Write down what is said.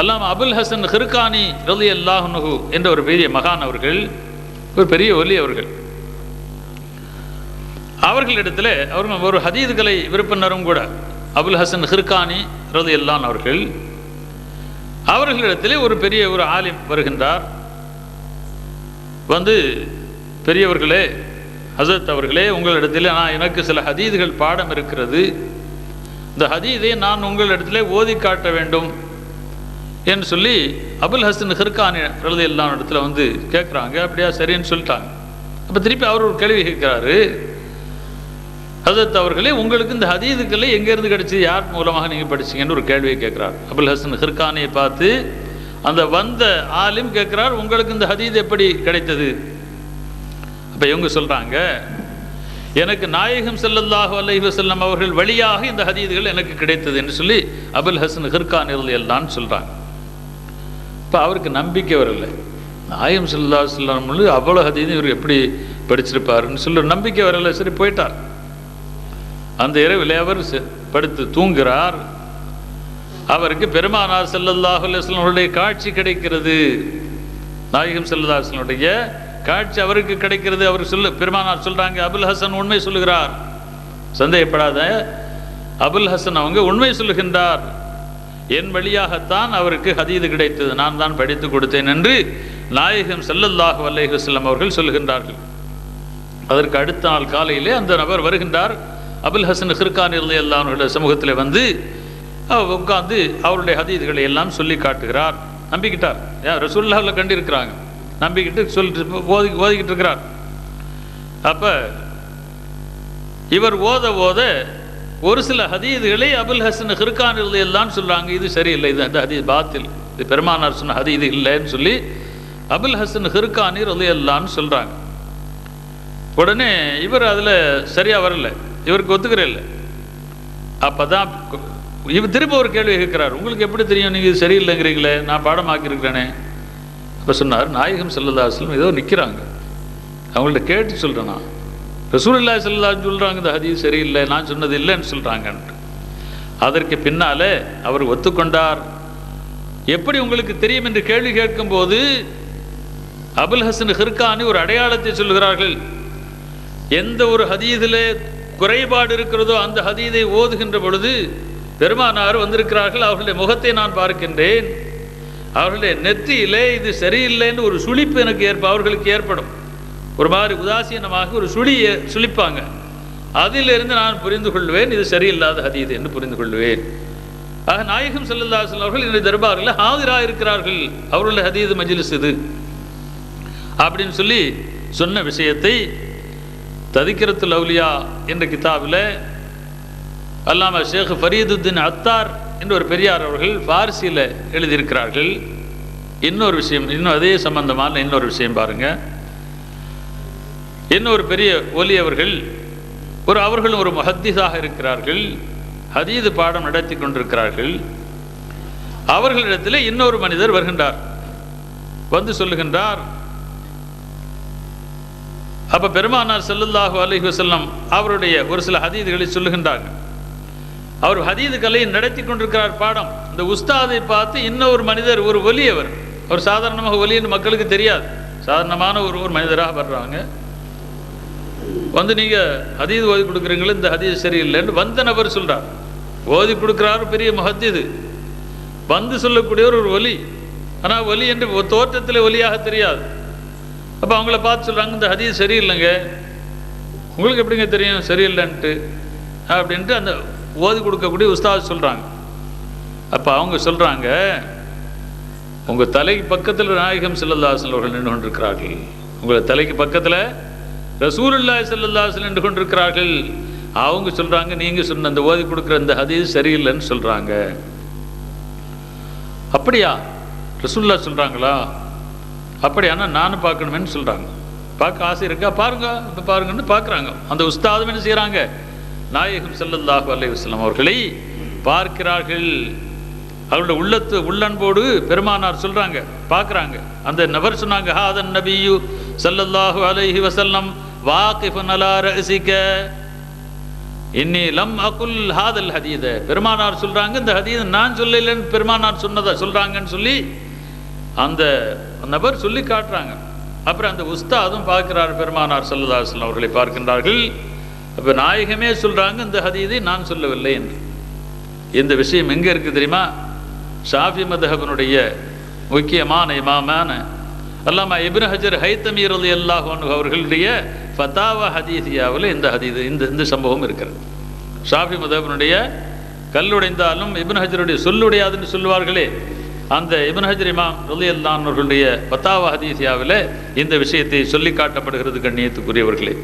அல்லாம அபுல் ஹசன் ஹிர்கானி ரலி அல்லாஹுனஹு என்ற ஒரு பெரிய மகான் அவர்கள் ஒரு பெரிய ஒலி அவர்கள். அவர்களிடத்தில் அவர்கள் ஒரு ஹதீதுகளை விருப்பினரும் கூட அபுல் ஹசன் ஹிர்கானி ரலி அல்லான் அவர்கள் அவர்களிடத்திலே ஒரு பெரிய ஒரு ஆலிம் வருகின்றார். வந்து பெரியவர்களே ஹசரத் அவர்களே உங்களிடத்தில் நான் எனக்கு சில ஹதீதுகள் பாடம் இருக்கிறது. இந்த ஹதீதை நான் உங்களிடத்திலே ஓதி காட்ட வேண்டும். என்று சொல்லி அபுல் ஹசன் ஹிர்கான் எழுதி எல்லாம் இடத்துல வந்து கேட்குறாங்க அப்படியா? சரின்னு சொல்லிட்டாங்க. அப்போ திருப்பி அவர் ஒரு கேள்வி கேட்குறாரு ஹசரத் அவர்களே உங்களுக்கு இந்த ஹதீதுக்களை எங்கேருந்து கிடைச்சது? யார் மூலமாக நீங்கள் படிச்சீங்கன்னு ஒரு கேள்வியை கேட்குறார் அபுல் ஹசன் ஹிர்கானியை பார்த்து அந்த வந்த ஆலிம் கேட்குறார் உங்களுக்கு இந்த ஹதீது எப்படி கிடைத்தது? அப்போ இவங்க சொல்கிறாங்க எனக்கு நாயகம் செல்லல்லாஹு அலைஹி வசல்லம் அவர்கள் வழியாக இந்த ஹதீதுகள் எனக்கு கிடைத்தது என்று சொல்லி அபுல் ஹசன் ஹிர்கான் எல்லாம் சொல்கிறாங்க இப்போ அவருக்கு நம்பிக்கை வரல. நாயம் சொல்லா அலைஹி அவ்வளோ ஹதீது இவர் எப்படி படிச்சிருப்பாருன்னு சொல்லி நம்பிக்கை வரல. சரி போயிட்டார். அந்த இரவில் அவர் படுத்து தூங்குகிறார் அவருக்கு பெருமானார் ஸல்லல்லாஹு அலைஹி காட்சி கிடைக்கிறது. நாயகம் செல்லதாசனுடைய காட்சி அவருக்கு கிடைக்கிறது. அவர் சொல்லு பெருமானார் சொல்றாங்க அபுல் ஹசன் உண்மை சொல்லுகிறார். சந்தேகப்படாத அபுல் ஹசன் அவங்க உண்மை சொல்லுகின்றார். என் வழியாகத்தான் அவருக்கு ஹதீது கிடைத்தது. நான் தான் படித்து கொடுத்தேன் என்று நாயகம் செல்லல்லாஹ் அலைஹி அவர்கள் சொல்லுகின்றார்கள். அதற்கு அடுத்த நாள் காலையிலே அந்த நபர் வருகின்றார். அபுல் ஹசன் ஹிர்கான் அல்லாஹனுடைய சமூகத்தில் வந்து உட்கார்ந்து அவருடைய ஹதீதுகளை எல்லாம் சொல்லி காட்டுகிறார். நம்பிக்கிட்டார். ஏன் ரசூல்லாவில் கண்டிருக்கிறாங்க. நம்பிக்கிட்டு சொல்லிட்டு ஓதி ஓதிக்கிட்டு இருக்கிறார். அப்போ இவர் ஓத ஓத ஒரு சில ஹதீதுகளை அபுல் ஹசன் ஹிர்கான் எல்லாம் சொல்கிறாங்க இது சரியில்லை இது அந்த ஹதீஸ் பாத்தில். இது பெருமானார் சொன்ன ஹதீது இல்லைன்னு சொல்லி அபுல் ஹசன் ஹிர்கானி ரலியல்லான்னு சொல்கிறாங்க உடனே இவர் அதில் சரியாக வரல இவருக்கு ஒத்துக்கிற இல்லை. அப்பதான் இவர் திரும்ப ஒரு கேள்வி கேட்குறாரு உங்களுக்கு எப்படி தெரியும் நீங்கள் இது சரியில்லைங்கிறீங்களே நான் பாடமாக்கியிருக்கிறேனே. அப்போ சொன்னார் நாயகம் செல்லதாசலும் ஏதோ நிற்கிறாங்க அவங்கள்ட்ட கேட்டு சொல்கிறேன் நான். ரசூலுல்லாஹி ஸல்லல்லாஹு சொல்கிறாங்க இந்த ஹதீஸ் சரியில்லை நான் சொன்னது இல்லைன்னு சொல்கிறாங்கன்ட்டு அதற்கு பின்னாலே அவர் ஒத்துக்கொண்டார். எப்படி உங்களுக்கு தெரியும் என்று கேள்வி கேட்கும்போது அபுல் ஹசன் ஹிர்கானி ஒரு அடையாளத்தை சொல்லுகிறார்கள். எந்த ஒரு ஹதீதிலே குறைபாடு இருக்கிறதோ அந்த ஹதீதை ஓதுகின்ற பொழுது பெருமானார் வந்திருக்கிறார்கள் அவர்களுடைய முகத்தை நான் பார்க்கின்றேன். அவர்களுடைய நெத்தியிலே இது சரியில்லைன்னு ஒரு சுழிப்பு எனக்கு ஏற்ப அவர்களுக்கு ஏற்படும். ஒரு மாதிரி உதாசீனமாக ஒரு சுழியை சுழிப்பாங்க. அதிலிருந்து நான் புரிந்து கொள்வேன் இது சரியில்லாத ஹதீது என்று புரிந்து கொள்வேன். ஆக நாயகம் ஸல்லல்லாஹு அவர்கள் இந்த தர்பாரில் ஆதிராக இருக்கிறார்கள் அவருடைய ஹதீது மஜிலிஸ் இது. அப்படின்னு சொல்லி சொன்ன விஷயத்தை ததிக்கிறத்து லவ்லியா என்ற கிதாபில் அல்லாம ஷேக் ஃபரீதுத்தின் அத்தார் என்று ஒரு பெரியார் அவர்கள் ஃபார்சியில் எழுதியிருக்கிறார்கள். இன்னொரு விஷயம் இன்னும் அதே சம்பந்தமான இன்னொரு விஷயம் பாருங்கள் இன்னொரு பெரிய ஒலி அவர்கள் ஒரு அவர்களும் ஒரு முஹத்திஸாக இருக்கிறார்கள் ஹதீது பாடம் நடத்தி கொண்டிருக்கிறார்கள். அவர்களிடத்தில் இன்னொரு மனிதர் வருகின்றார். வந்து சொல்லுகின்றார் அப்ப பெருமானார் செல்லுல்லாஹு அலைஹி வசல்லம் அவருடைய ஒரு சில ஹதீதுகளை சொல்லுகின்றாங்க அவர் ஹதீது கலையை நடத்தி கொண்டிருக்கிறார் பாடம். இந்த உஸ்தாதை பார்த்து இன்னொரு மனிதர் ஒரு ஒலியவர் அவர். சாதாரணமாக ஒலின்னு மக்களுக்கு தெரியாது. சாதாரணமான ஒரு ஒரு மனிதராக வர்றாங்க. வந்து நீங்க ஹதீது ஓதி கொடுக்குறீங்களே இந்த ஹதீஸ் சரியில்லைன்னு வந்த நபர் சொல்கிறார் ஓதி கொடுக்குறாரு பெரிய முஹத்திது வந்து சொல்லக்கூடியவர் ஒரு ஒலி ஆனா ஒலி என்று தோற்றத்தில் ஒலியாக தெரியாது. அப்போ அவங்கள பார்த்து சொல்றாங்க இந்த ஹதீஸ் சரியில்லைங்க. உங்களுக்கு எப்படிங்க தெரியும் சரியில்லைன்ட்டு? அப்படின்ட்டு அந்த ஓதி கொடுக்கக்கூடிய உஸ்தாத் சொல்றாங்க. அப்போ அவங்க சொல்றாங்க உங்க தலைக்கு பக்கத்தில் நாயகம் செல்லதாசன் அவர்கள் நின்று கொண்டிருக்கிறார்கள். உங்களை தலைக்கு பக்கத்தில் ரசூலுல்லாஹி செல்லல்லா அலைஹி நின்று கொண்டிருக்கிறார்கள் அவங்க சொல்றாங்க நீங்க சொன்ன அந்த ஓதி கொடுக்குற அந்த ஹதீஸ் சரியில்லைன்னு சொல்றாங்க. அப்படியா? ரசூல்லா சொல்றாங்களா? அப்படியானா நானும் பார்க்கணுமேனு சொல்றாங்க. பார்க்க ஆசை இருக்கா? பாருங்க இப்போ பாருங்கன்னு பார்க்குறாங்க. அந்த உஸ்தாதம் என்ன செய்கிறாங்க நாயகம் செல்லல்லாஹு அலைஹி வஸல்லம் அவர்களை பார்க்கிறார்கள். அவருடைய உள்ளத்து உள்ளன்போடு பெருமானார் சொல்றாங்க பார்க்குறாங்க. அந்த நபர் சொன்னாங்க ஹாதன் நபியு சல்லல்லாஹு அலைஹி வசல்லம் இன்னி லம் அகுல் ஹாதல் ஹதீத. பெருமானார் சொல்றாங்க இந்த ஹதீத நான் சொல்லலைன்னு பெருமானார் சொன்னதை சொல்றாங்கன்னு சொல்லி அந்த நபர் சொல்லி காட்டுறாங்க. அப்புறம் அந்த உஸ்தாதும் பார்க்கிறார் பெருமானார் சல்லதாசன் அவர்களை பார்க்கின்றார்கள். அப்போ நாயகமே சொல்றாங்க இந்த ஹதீதை நான் சொல்லவில்லை என்று. இந்த விஷயம் எங்கே இருக்குது தெரியுமா? ஷாஃபி மதஹபனுடைய முக்கியமான இமாமான அல்லாமா இப்னு ஹஜர் ஹைத்தமீர் அலி அல்லாஹ் அவர்களுடைய ஃபதாவா ஹதீசியாவில் இந்த ஹதீது இந்த இந்த சம்பவம் இருக்கிறது. ஷாஃபி மதபனுடைய கல்லுடைந்தாலும் இப்னு ஹஜருடைய சொல்லுடையாதுன்னு சொல்லுவார்களே. அந்த இப்னு ஹஜர் இமாம் அலி அல்லான் அவர்களுடைய ஃபத்தாவா ஹதீசியாவில் இந்த விஷயத்தை சொல்லி காட்டப்படுகிறது கண்ணியத்துக்குரியவர்களே.